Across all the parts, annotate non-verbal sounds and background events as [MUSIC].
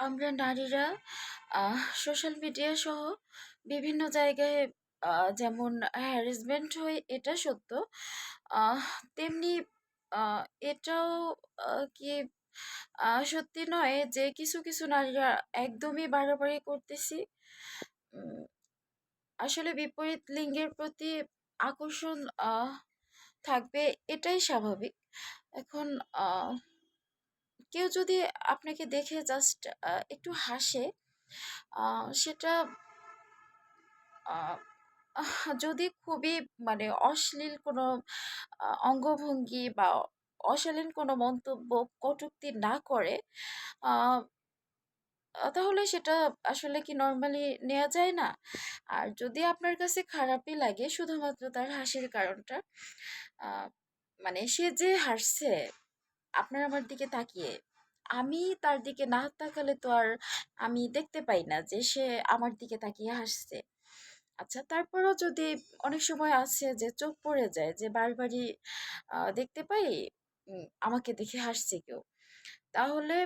আমরা নারীরা social media সহ বিভিন্ন জায়গায় যেমন হ্যারাসমেন্ট হই এটা সত্য। তেমনি এটাও কি সত্যি নয় যে কিছু, কিছু নারীরা একদমই বাড়াবাড়ি করতেছি। আসলে বিপরীত লিঙ্গের প্রতি আকর্ষণ থাকবে এটাই স্বাভাবিক। এখন কেউ যদি আপনাকে দেখে জাস্ট একটু হাসে সেটা যদি খুবই মানে অশ্লীল কোনো অঙ্গভঙ্গি বা অশালীন কোনো মন্তব্য, কটূক্তি না করে তাহলে সেটা আসলে কি নর্মালি নেওয়া যায় না? আর যদি আপনার কাছে খারাপই লাগে শুধুমাত্র তার হাসির কারণটা, মানে সে যে হাসছে আপনার আমার দিকে তাকিয়ে, আমি তার দিকে না তাকালে তো আর আমি দেখতে পাই না যে সে আমার দিকে তাকিয়ে হাসছে। আচ্ছা তারপরও যদি অনেক সময় আছে যে চোখ পড়ে যায় যে বারবারই দেখতে পাই আমাকে দেখে হাসছে কেউ। তাহলে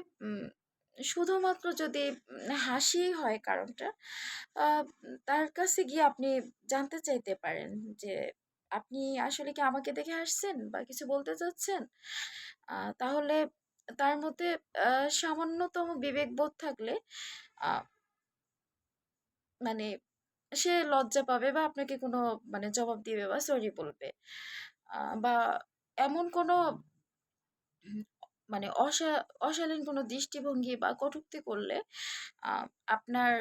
শুধুমাত্র যদি হাসি হয় কারণটা, তার কাছে গিয়ে আপনি জানতে চাইতে পারেন যে, "আপনি আসলে কি আমাকে দেখে হাসছেন বা কিছু বলতে চাচ্ছেন?" তাহলে তার মধ্যে সামান্যতম বিবেকবোধ থাকলে মানে সে লজ্জা পাবে বা আপনাকে কোনো মানে জবাব দিবে বা সরি বলবে। বা এমন কোনো মানে অশা অশালীন কোনো দৃষ্টিভঙ্গি বা কটুক্তি করলে আপনার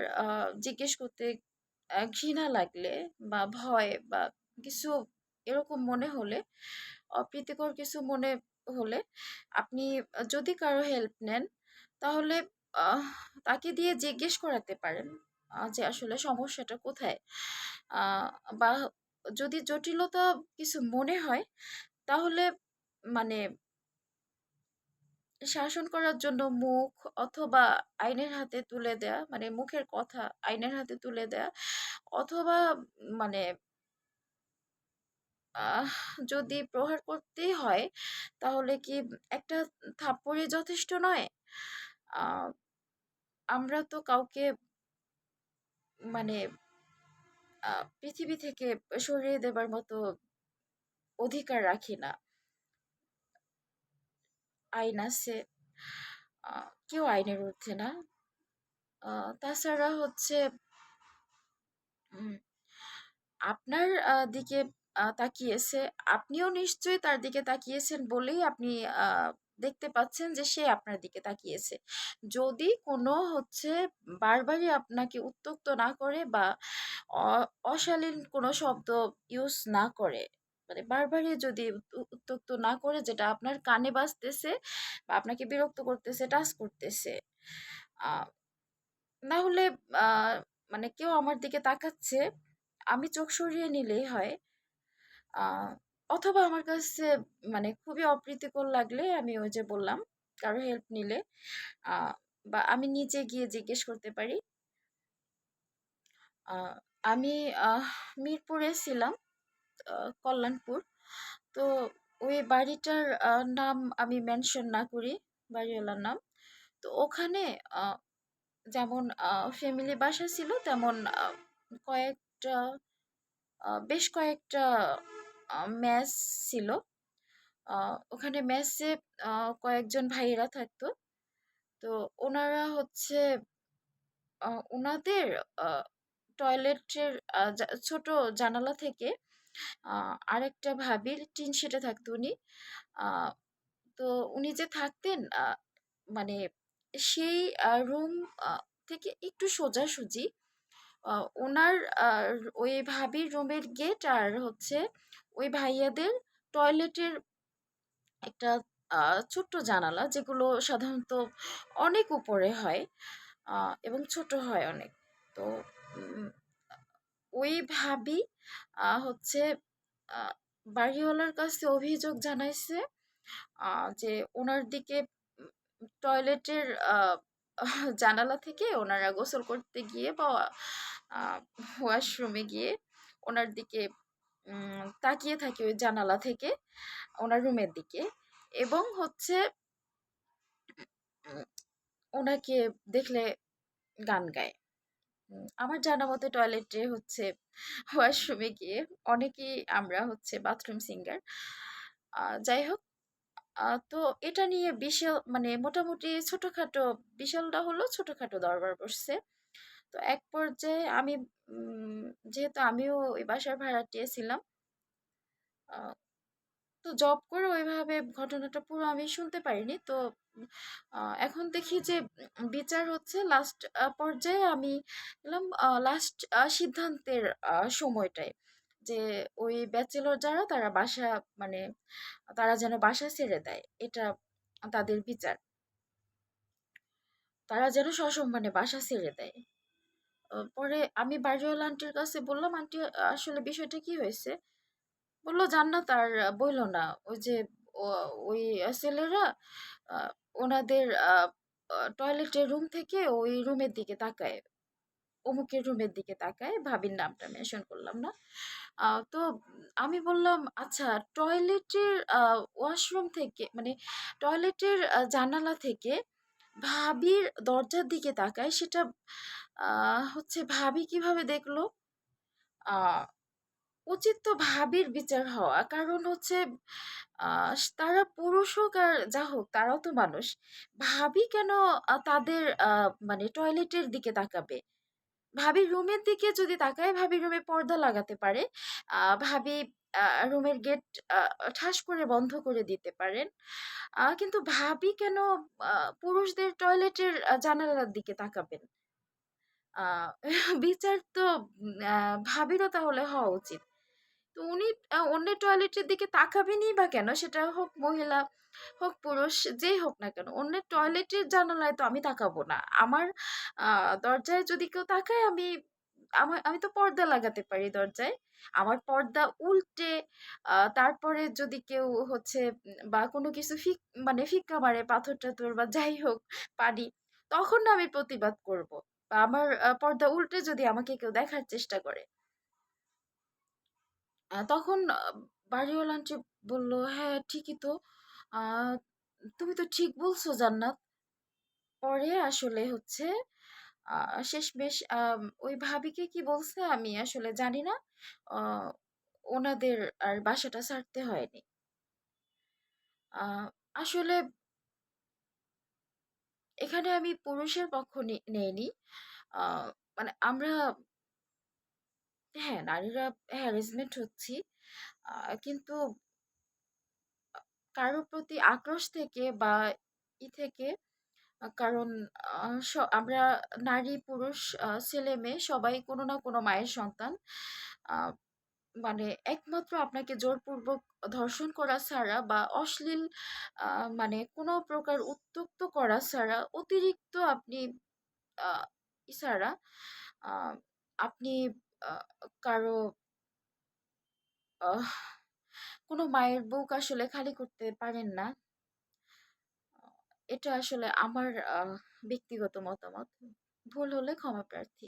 জিজ্ঞেস করতে ঘৃণা লাগলে বা ভয় বা কিছু এরকম মনে হলে, অপ্রীতিকর কিছু মনে হলে আপনি যদি কারও হেল্প নেন, তাহলে তাকে দিয়ে জিজ্ঞেস করাতে পারেন যে আসলে সমস্যাটা কোথায়? বা যদি জটিলতা কিছু মনে হয়, তাহলে মানে শাসন করার জন্য মুখ অথবা আইনের হাতে তুলে দেয়া, মানে মুখের কথা আইনের হাতে তুলে দেয়া অথবা মানে যদি প্রহার করতেই হয়, তাহলে কি একটা থাপ্পড়ই যথেষ্ট নয়? আমরা তো কাউকে মানে পৃথিবী থেকে সরিয়ে দেবার মতো অধিকার রাখি না। আইন আছে। কেউ আইনের ঊর্ধ্বে না। তাছাড়া হচ্ছে আপনার দিকে তাকিয়েছে, আপনিও নিশ্চয়ই তার দিকে তাকিয়েছেন বলেই আপনি দেখতে পাচ্ছেন যে সে আপনার দিকে তাকিয়েছে। যদি কোনো হচ্ছে বারবারই আপনাকে উত্ত্যক্ত না করে বা অশালীন কোনো শব্দ ইউজ না করে, মানে বারবারই যদি উ উত্ত্যক্ত না করে যেটা আপনার কানে বাজতেছে বা আপনাকে বিরক্ত করতেছে, টাচ করতেছে, না হলে মানে কেউ আমার দিকে তাকাচ্ছে, আমি চোখ সরিয়ে নিলেই হয়। অথবা আমার কাছে মানে খুবই অপ্রীতিকর লাগলে আমি ওই যে বললাম, কারও হেল্প নিলে বা আমি নিজে গিয়ে জিজ্ঞেস করতে পারি। আমি মিরপুরে ছিলাম, কল্যাণপুর। তো ওই বাড়িটার নাম আমি মেনশন না করি, বাড়িওয়ালার নাম। তো ওখানে যেমন ফ্যামিলি বাসা ছিল, তেমন কয়েকটা বেশ কয়েকটা মেস ছিল। ওখানে ম্যাচে কয়েকজন ভাইয়েরা থাকতো। তো ওনারা হচ্ছে ওনাদের টয়লেটের ছোট জানালা থেকে আরেকটা ভাবির টিন শেডে থাকতো উনি। তো উনি যে থাকতেন মানে সেই রুম থেকে একটু সোজাসুজি, আ উনার ওই ভাবির রুমের গেট আর হচ্ছে ওই ভাইয়াদের টয়লেটের একটা ছোট্ট জানালা যেগুলো সাধারণত অনেক উপরে হয় এবং ছোট হয় অনেক। তো ওই ভাবি হচ্ছে বাড়িওয়ালার কাছে অভিযোগ জানাইছে যে ওনার দিকে টয়লেটের জানালা থেকে ওনারা গোসল করতে গিয়ে বা ওয়াশরুমে গিয়ে ওনার দিকে তাকিয়ে থাকি ওই জানালা থেকে, ওনার রুমের দিকে এবং হচ্ছে ওনাকে দেখলে গান গায়। আমার জানা মতে টয়লেটে হচ্ছে ওয়াশরুমে গিয়ে অনেকেই আমরা হচ্ছে বাথরুম সিঙ্গার যাই হোক তো এটা নিয়ে বিশাল মানে মোটামুটি ছোটখাটো, বিশালটা হলো ছোটখাটো দরবার বসছে। তো এক পর্যায়ে আমি যেহেতু আমিও ওই বাসার ভাড়াটিয়া ছিলাম তো জব করে ওইভাবে ঘটনাটা পুরো আমি শুনতে পারিনি। তো এখন দেখি যে, বিচার হচ্ছে লাস্ট পর্যায়ে আমি লাস্ট সিদ্ধান্তের সময়টায় যে, ওই ব্যাচেলর যারা তারা বাসা মানে তারা যেন বাসা ছেড়ে দেয়, এটা তাদের বিচার। তারা যেন সসম্মানে বাসা ছেড়ে দেয়। পরে আমি বাড়িওয়ালা আন্টির কাছে বললাম আন্টি আসলে বিষয়টা কি হয়েছে? বলল, জান্নাত আর বইলো না। ওই যে ওই ছেলেরা ওনাদের টয়লেটের রুম থেকে ওই রুমের দিকে তাকায়। অমুকের রুমের দিকে তাকায়, ভাবির নামটা মেনশন করলাম না। তো আমি বললাম আচ্ছা টয়লেটের ওয়াশরুম থেকে মানে টয়লেটের জানালা থেকে ভাবির দরজার দিকে তাকায়, সেটা হচ্ছে ভাবি কীভাবে দেখল? উচিত তো ভাবির বিচার হওয়া। কারণ হচ্ছে তারা পুরুষ হোক আর যা হোক, তারাও তো মানুষ। ভাবি কেন তাদের মানে টয়লেটের দিকে তাকাবে? ভাবি রুমের দিকে যদি তাকায়, ভাবি রুমে পর্দা লাগাতে পারে। ভাবি রুমের গেট ঠাস করে বন্ধ করে দিতে পারেন। কিন্তু ভাবি কেন পুরুষদের টয়লেটের জানালার দিকে তাকাবেন? [LAUGHS] বিচার তো ভাবিরও তাহলে হওয়া উচিত। তো উনি আহ, অন্যের টয়লেটের দিকে তাকাবেনই বা কেন? সেটা হোক মহিলা হোক পুরুষ যেই হোক না কেন অন্যের টয়লেটের জানালায় তো আমি তাকাবো না। আমার দরজায় যদি কেউ তাকায় আমি আমার আমি তো পর্দা লাগাতে পারি দরজায়। আমার পর্দা উল্টে তারপরে যদি কেউ হচ্ছে বা কোনো কিছু ফিক মানে ফিক্কা মারে পাথর টাথর বা যাই হোক পানি তখন আমি প্রতিবাদ করব। আমার পর্দা উল্টে যদি আমাকে কেউ দেখার চেষ্টা করে তখন বাড়িওয়ালা আন্টি বলল, "হ্যাঁ, ঠিকই তো। তুমি তো ঠিক বলছো জান্নাত।" পরে আসলে হচ্ছে শেষমেশ আম ওই ভাবিকে কি বলছে আমি আসলে জানি না। ওনাদের আর বাসাটা ছাড়তে হয়নি। আসলে এখানে আমি পুরুষের পক্ষ নে নেইনি। আ মানে আমরা হ্যাঁ, নারীরা হ্যারাসমেন্ট হচ্ছি। কিন্তু কারোর প্রতি আক্রোশ থেকে বা ই থেকে কারণ আমরা নারী, পুরুষ, ছেলে-মেয়ে সবাই কোনো না কোনো মায়ের সন্তান। মানে একমাত্র আপনাকে জোরপূর্বক ধর্ষণ করা ছাড়া বা অশ্লীল মানে কোনো প্রকার উত্ত্যক্ত করা ছাড়া, অতিরিক্ত আপনি ছাড়া আপনি কারও কোনো মায়ের বুক আসলে খালি করতে পারেন না। এটা আসলে আমার ব্যক্তিগত মতামত। ভুল হলে ক্ষমা প্রার্থী।